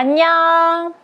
안녕.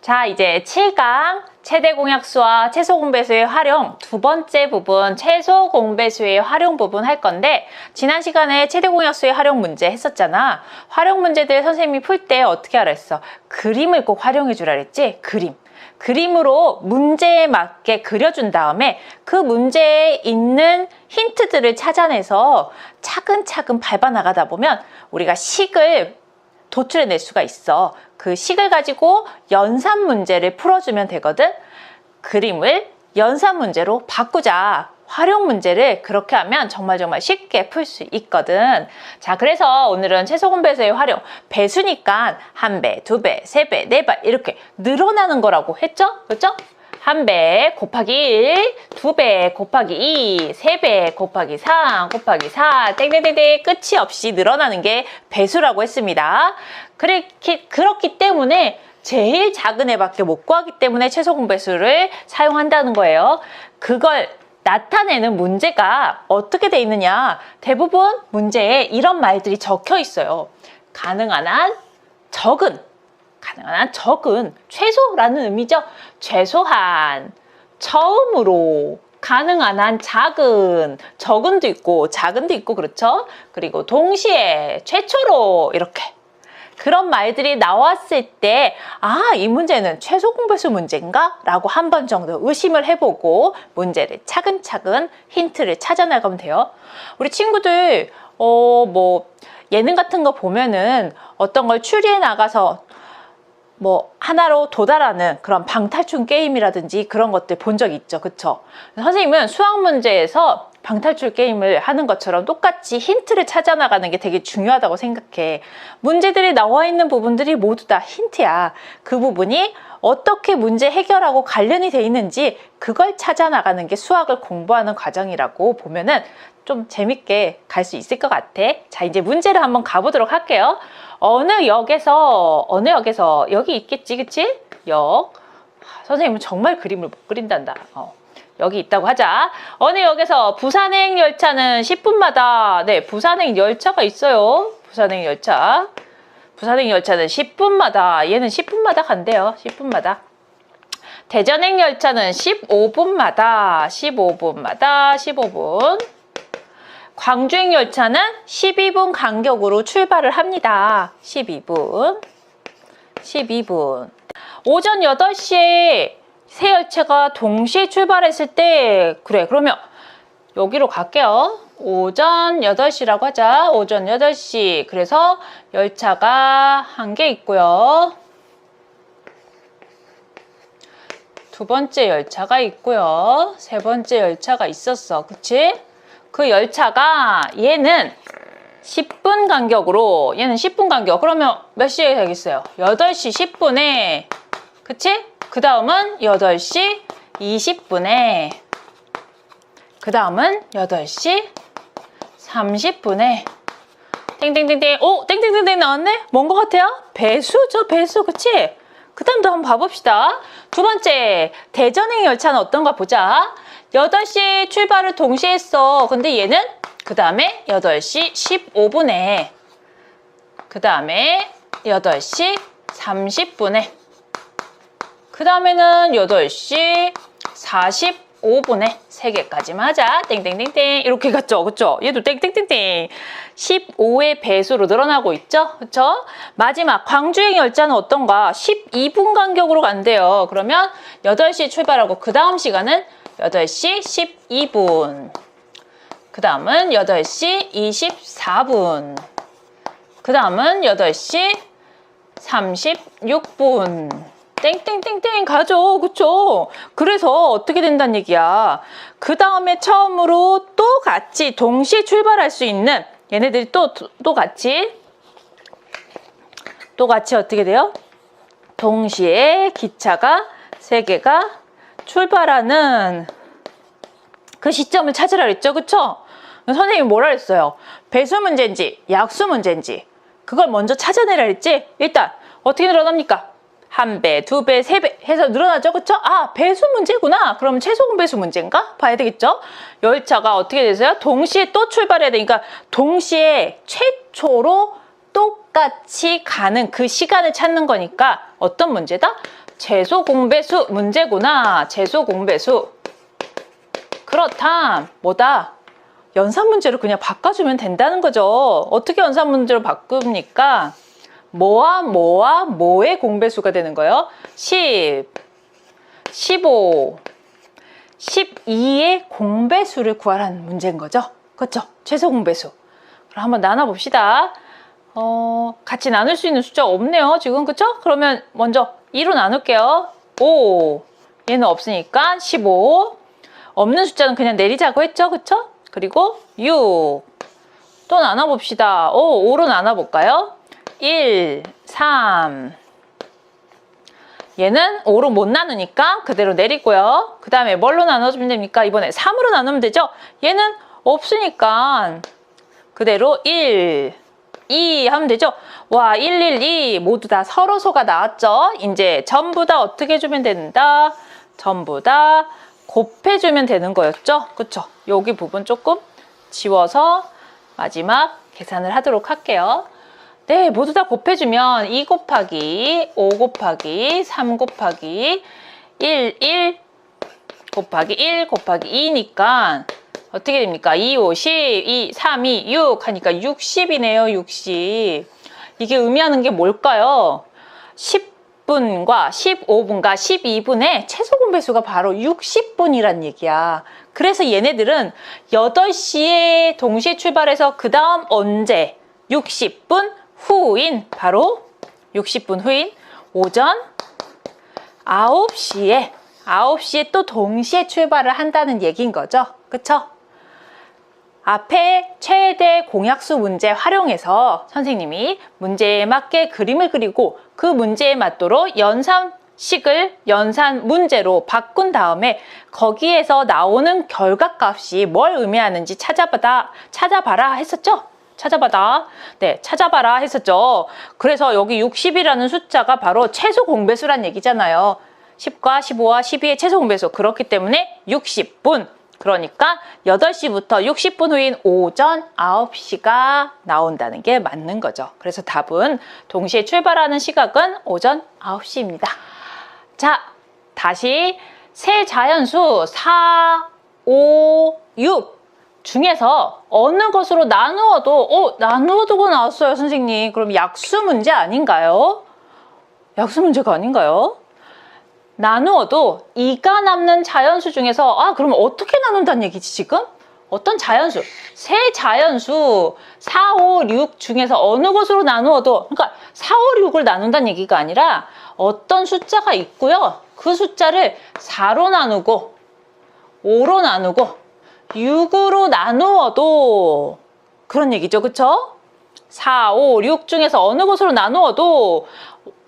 자, 이제 7강 최대 공약수와 최소 공배수의 활용 두 번째 부분 최소 공배수의 활용 부분 할 건데 지난 시간에 최대 공약수의 활용 문제 했었잖아. 활용 문제들 선생님이 풀 때 어떻게 했어? 그림을 꼭 활용해 주라 그랬지? 그림. 그림으로 문제에 맞게 그려준 다음에 그 문제에 있는 힌트들을 찾아내서 차근차근 밟아 나가다 보면 우리가 식을 도출해낼 수가 있어. 그 식을 가지고 연산 문제를 풀어주면 되거든. 그림을 연산 문제로 바꾸자. 활용 문제를 그렇게 하면 정말 정말 쉽게 풀 수 있거든. 자, 그래서 오늘은 최소 공배수의 활용. 배수니까 한 배, 두 배, 세 배, 네 배 이렇게 늘어나는 거라고 했죠? 그렇죠? 한 배 곱하기 1, 두 배 곱하기 2, 세 배 곱하기 3, 곱하기 4, 땡땡땡땡 끝이 없이 늘어나는 게 배수라고 했습니다. 그렇기, 그렇기 때문에 제일 작은 애밖에 못 구하기 때문에 최소 공배수를 사용한다는 거예요. 그걸 나타내는 문제가 어떻게 돼 있느냐. 대부분 문제에 이런 말들이 적혀 있어요. 가능한 한 적은 가능한 한 적은 최소라는 의미죠. 최소한 처음으로 가능한 한 작은 적은도 있고 작은도 있고 그렇죠. 그리고 동시에 최초로 이렇게 그런 말들이 나왔을 때, 아, 이 문제는 최소 공배수 문제인가? 라고 한 번 정도 의심을 해보고 문제를 차근차근 힌트를 찾아나가면 돼요. 우리 친구들, 어, 뭐, 예능 같은 거 보면은 어떤 걸 추리해 나가서 뭐 하나로 도달하는 그런 방탈출 게임이라든지 그런 것들 본 적 있죠. 그쵸? 선생님은 수학 문제에서 방탈출 게임을 하는 것처럼 똑같이 힌트를 찾아 나가는 게 되게 중요하다고 생각해. 문제들이 나와 있는 부분들이 모두 다 힌트야. 그 부분이 어떻게 문제 해결하고 관련이 돼 있는지 그걸 찾아 나가는 게 수학을 공부하는 과정이라고 보면은 좀 재밌게 갈 수 있을 것 같아. 자, 이제 문제를 한번 가보도록 할게요. 어느 역에서, 어느 역에서, 여기 있겠지, 그치? 역. 하, 선생님은 정말 그림을 못 그린단다. 어. 여기 있다고 하자. 어느 역에서 부산행 열차는 10분마다, 네, 부산행 열차가 있어요. 부산행 열차. 부산행 열차는 10분마다, 얘는 10분마다 간대요. 10분마다. 대전행 열차는 15분마다, 15분마다, 15분. 광주행 열차는 12분 간격으로 출발을 합니다. 12분. 12분. 오전 8시에 세 열차가 동시에 출발했을 때, 그래, 그러면 여기로 갈게요. 오전 8시라고 하자. 오전 8시. 그래서 열차가 한 개 있고요. 두 번째 열차가 있고요. 세 번째 열차가 있었어. 그치? 그 열차가 얘는 10분 간격으로 얘는 10분 간격. 그러면 몇 시에 되겠어요? 8시 10분에 그치? 그 다음은 8시 20분에 그 다음은 8시 30분에 땡땡땡땡 오 땡땡땡땡 나왔네? 뭔 것 같아요? 배수죠 배수 그치? 그 다음도 한번 봐봅시다. 두 번째 대전행 열차는 어떤가 보자. 8시 출발을 동시에 했어. 근데 얘는 그 다음에 8시 15분에 그 다음에 8시 30분에 그 다음에는 8시 45분에 3개까지만 하자. 땡땡땡땡. 이렇게 갔죠. 그쵸? 얘도 땡땡땡땡. 15의 배수로 늘어나고 있죠? 그쵸? 마지막 광주행 열차는 어떤가? 12분 간격으로 간대요. 그러면 8시 출발하고 그 다음 시간은 8시 12분. 그 다음은 8시 24분. 그 다음은 8시 36분. 땡땡땡땡 가죠. 그쵸? 그래서 어떻게 된다는 얘기야. 그 다음에 처음으로 또 같이 동시에 출발할 수 있는 얘네들이 또, 또 같이 또 같이 어떻게 돼요? 동시에 기차가 세 개가 출발하는 그 시점을 찾으라 그랬죠. 그쵸? 선생님이 뭐라 그랬어요? 배수 문제인지 약수 문제인지 그걸 먼저 찾아내라 그랬지? 일단 어떻게 늘어납니까? 한 배, 두 배, 세 배 해서 늘어나죠. 그쵸? 아, 배수 문제구나. 그럼 최소 공배수 문제인가? 봐야 되겠죠? 열차가 어떻게 되세요? 동시에 또 출발해야 되니까 동시에 최초로 또 똑같이 가는 그 시간을 찾는 거니까 어떤 문제다? 최소 공배수 문제구나. 최소 공배수. 그렇다. 뭐다? 연산 문제로 그냥 바꿔주면 된다는 거죠. 어떻게 연산 문제로 바꿉니까? 뭐와 뭐와 뭐의 공배수가 되는 거예요? 10, 15, 12의 공배수를 구하라는 문제인 거죠. 그렇죠? 최소 공배수. 그럼 한번 나눠봅시다. 어, 같이 나눌 수 있는 숫자 없네요. 지금 그쵸? 그러면 먼저 2로 나눌게요. 5. 얘는 없으니까 15. 없는 숫자는 그냥 내리자고 했죠. 그쵸? 그리고 6. 또 나눠봅시다. 오, 5로 나눠볼까요? 1, 3. 얘는 5로 못 나누니까 그대로 내리고요. 그 다음에 뭘로 나눠주면 됩니까? 이번에 3으로 나누면 되죠? 얘는 없으니까 그대로 1, 2 하면 되죠? 와, 1, 1, 2 모두 다 서로소가 나왔죠? 이제 전부 다 어떻게 해주면 된다? 전부 다 곱해주면 되는 거였죠? 그쵸? 여기 부분 조금 지워서 마지막 계산을 하도록 할게요. 네, 모두 다 곱해주면 2 곱하기 5 곱하기 3 곱하기 1, 1 곱하기 1 곱하기 2니까 어떻게 됩니까? 2, 5, 10, 2, 3, 2, 6 하니까 60이네요, 60. 이게 의미하는 게 뭘까요? 10분과 15분과 12분의 최소 공배수가 바로 60분이란 얘기야. 그래서 얘네들은 8시에 동시에 출발해서 그 다음 언제? 60분 후인, 바로 60분 후인 오전 9시에 9시에 또 동시에 출발을 한다는 얘기인 거죠. 그쵸? 앞에 최대 공약수 문제 활용해서 선생님이 문제에 맞게 그림을 그리고 그 문제에 맞도록 연산식을 연산 문제로 바꾼 다음에 거기에서 나오는 결과값이 뭘 의미하는지 찾아봐라, 찾아봐라 했었죠? 찾아봐라. 네, 찾아봐라 했었죠. 그래서 여기 60이라는 숫자가 바로 최소 공배수란 얘기잖아요. 10과 15와 12의 최소 공배수. 그렇기 때문에 60분. 그러니까 8시부터 60분 후인 오전 9시가 나온다는 게 맞는 거죠. 그래서 답은 동시에 출발하는 시각은 오전 9시입니다. 자, 다시 세 자연수 4, 5, 6 중에서 어느 것으로 나누어도 어 나누어도가 나왔어요 선생님 그럼 약수 문제 아닌가요? 약수 문제가 아닌가요? 나누어도 2가 남는 자연수 중에서 아 그러면 어떻게 나눈다는 얘기지 지금? 어떤 자연수? 세 자연수 4, 5, 6 중에서 어느 것으로 나누어도 그러니까 4, 5, 6을 나눈다는 얘기가 아니라 어떤 숫자가 있고요. 그 숫자를 4로 나누고 5로 나누고 6으로 나누어도 그런 얘기죠. 그쵸? 4, 5, 6 중에서 어느 것으로 나누어도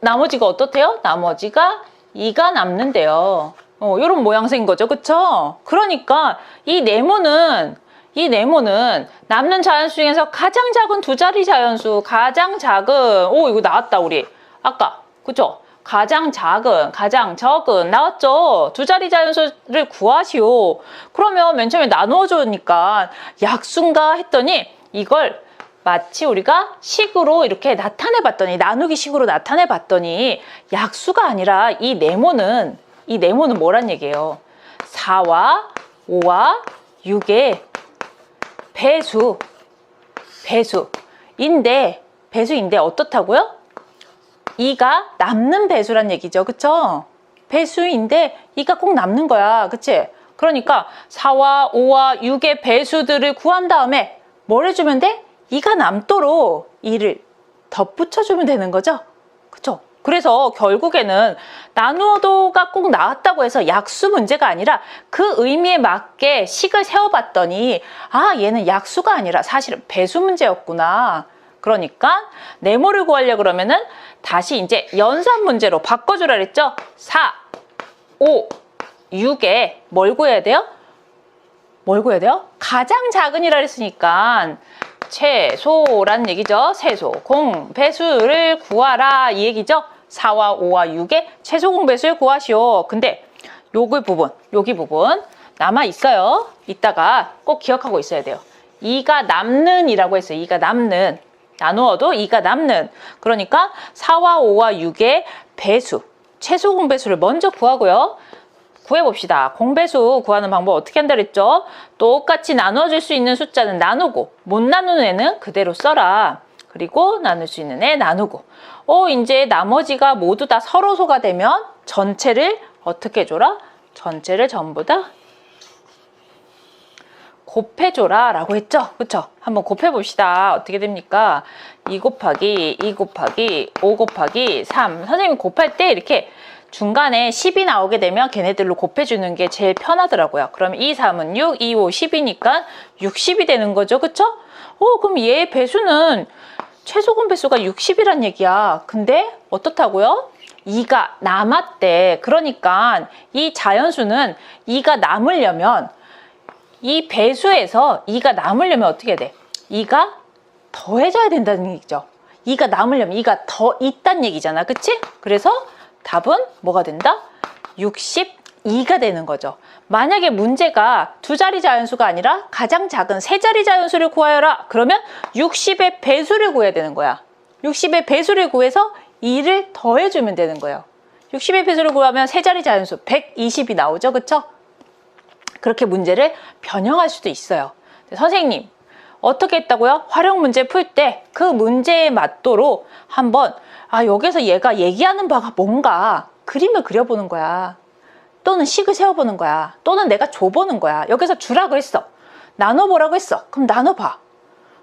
나머지가 어떻대요? 나머지가 2가 남는데요. 어, 이런 모양새인 거죠. 그쵸? 그러니까 이 네모는 이 네모는 남는 자연수 중에서 가장 작은 두 자리 자연수, 가장 작은, 오, 이거 나왔다, 우리. 아까. 그쵸? 가장 작은, 가장 적은 나왔죠. 두 자리 자연수를 구하시오. 그러면 맨 처음에 나누어 주니까 약수인가 했더니 이걸 마치 우리가 식으로 이렇게 나타내 봤더니 나누기 식으로 나타내 봤더니 약수가 아니라 이 네모는 이 네모는 뭐란 얘기예요? 4와 5와 6의 배수 배수인데 배수인데 어떻다고요? 2가 남는 배수란 얘기죠. 그쵸? 배수인데 2가 꼭 남는 거야. 그치? 그러니까 4와 5와 6의 배수들을 구한 다음에 뭘 해주면 돼? 2가 남도록 2를 덧붙여주면 되는 거죠. 그쵸? 그래서 결국에는 나누어도가 꼭 나왔다고 해서 약수 문제가 아니라 그 의미에 맞게 식을 세워봤더니 아 얘는 약수가 아니라 사실은 배수 문제였구나. 그러니까 네모를 구하려 그러면은 다시 이제 연산 문제로 바꿔주라 그랬죠? 4, 5, 6에 뭘 구해야 돼요? 뭘 구해야 돼요? 가장 작은이라 그랬으니까 최소란 얘기죠. 최소 공배수를 구하라 이 얘기죠. 4와 5와 6의 최소 공배수를 구하시오. 근데 요기 부분, 여기 부분 남아 있어요. 이따가 꼭 기억하고 있어야 돼요. 2가 남는 이라고 했어요. 2가 남는 나누어도 2가 남는 그러니까 4와 5와 6의 배수 최소 공배수를 먼저 구하고요. 구해봅시다. 공배수 구하는 방법 어떻게 한다 그랬죠? 똑같이 나눠줄 수 있는 숫자는 나누고 못 나누는 애는 그대로 써라. 그리고 나눌 수 있는 애 나누고 어 이제 나머지가 모두 다 서로소가 되면 전체를 어떻게 해줘라? 전체를 전부 다 곱해줘라 라고 했죠? 그쵸? 한번 곱해봅시다. 어떻게 됩니까? 2 곱하기 2 곱하기 5 곱하기 3 선생님이 곱할 때 이렇게 중간에 10이 나오게 되면 걔네들로 곱해주는 게 제일 편하더라고요. 그럼 2, 3은 6, 2, 5, 10이니까 60이 되는 거죠. 그쵸? 어, 그럼 얘의 배수는 최소 공배수가 60이란 얘기야. 근데 어떻다고요? 2가 남았대. 그러니까 이 자연수는 2가 남으려면 이 배수에서 2가 남으려면 어떻게 돼? 2가 더해져야 된다는 얘기죠. 2가 남으려면 2가 더 있단 얘기잖아. 그치? 그래서 답은 뭐가 된다? 62가 되는 거죠. 만약에 문제가 두 자리 자연수가 아니라 가장 작은 세 자리 자연수를 구하여라. 그러면 60의 배수를 구해야 되는 거야. 60의 배수를 구해서 2를 더해주면 되는 거예요. 60의 배수를 구하면 세 자리 자연수 120이 나오죠. 그쵸? 그렇게 문제를 변형할 수도 있어요. 선생님, 어떻게 했다고요? 활용 문제 풀 때 그 문제에 맞도록 한번 아 여기서 얘가 얘기하는 바가 뭔가 그림을 그려보는 거야. 또는 식을 세워보는 거야. 또는 내가 줘보는 거야. 여기서 주라고 했어. 나눠보라고 했어. 그럼 나눠봐.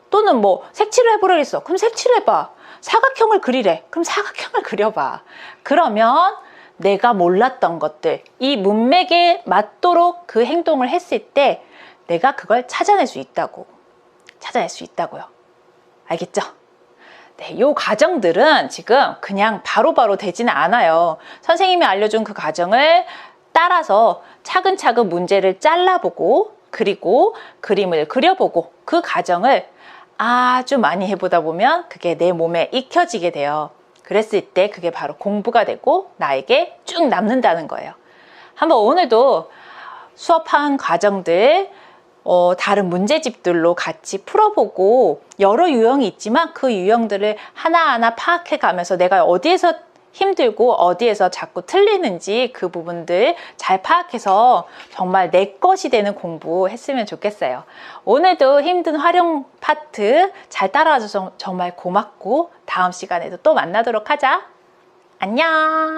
또는 뭐 색칠을 해보라고 했어. 그럼 색칠을 해봐. 사각형을 그리래. 그럼 사각형을 그려봐. 그러면 내가 몰랐던 것들, 이 문맥에 맞도록 그 행동을 했을 때 내가 그걸 찾아낼 수 있다고. 찾아낼 수 있다고요. 알겠죠? 네, 요 과정들은 지금 그냥 바로 바로 되지는 않아요. 선생님이 알려준 그 과정을 따라서 차근차근 문제를 잘라보고 그리고 그림을 그려보고 그 과정을 아주 많이 해보다 보면 그게 내 몸에 익혀지게 돼요. 그랬을 때 그게 바로 공부가 되고 나에게 쭉 남는다는 거예요. 한번 오늘도 수업한 과정들 어, 다른 문제집들로 같이 풀어보고 여러 유형이 있지만 그 유형들을 하나하나 파악해 가면서 내가 어디에서 힘들고 어디에서 자꾸 틀리는지 그 부분들 잘 파악해서 정말 내 것이 되는 공부 했으면 좋겠어요. 오늘도 힘든 활용 파트 잘 따라와줘서 정말 고맙고 다음 시간에도 또 만나도록 하자. 안녕!